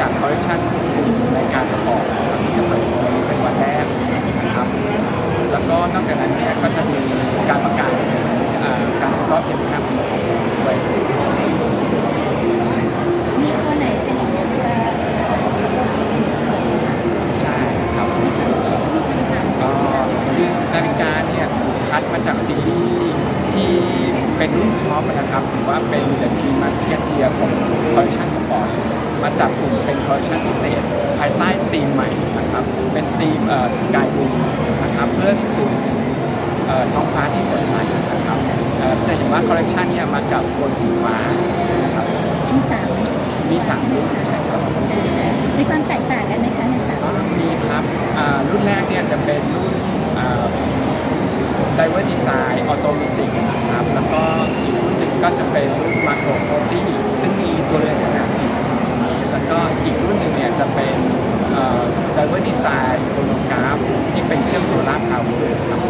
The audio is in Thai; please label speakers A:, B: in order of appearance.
A: จากคอลเลคชันกลุ่มในการสปอร์ตนะครับที่จะเปิดตัวนี้เป็นวันแรกนะครับ แล้วก็นอกจากนั้นเนี่ยก็จะมีการประกาศถึงเอ่อการครบรอบ75ปีของวงด้วย
B: มีตัวไหนเป็นตัวตัว
A: ใช่ครับก็คือนาฬิกาเนี่ยถูกคัดมาจากซีรีส์ เป็นรุ่นท็อปนะครับถือว่าเป็น The Team m a s k e t i e r ของ Collection Sport มาจับกลุ่มเป็นคอลเลคชันพิเศษ ภายใต้ธีมใหม่นะครับ เป็นธีมสกายบูนะครับเพื่อสื่อถึงเอ่อท้องฟ้าที่สดใสนะครับเอ่อจะเห็นว่าคอลเลคชันเนี่ยมากับโทนสีฟ้านะครับ
B: มีสาม
A: มีสามรุ่นใช่ครับ
B: มีความแตกต่างกันไหมคะในสาม
A: ก็มีครับอ่ารุ่นแรกเนี่ยจะเป็นรุ่นได เวอร์ดีไซน์ออโตเมติกนะครับ แล้วก็อีกรุ่นหนึ่งก็จะเป็นรุ่นมาโครโฟตี้ซึ่งมีตัวเรือนขนาด40เมตรแล้วก็อีกรุ่นหนึ่งเนี่ยจะเป็นไดเวอร์ดีไซน์โคโนกราฟที่เป็นเครื่องโซลาร์พาวเวอร์ครับ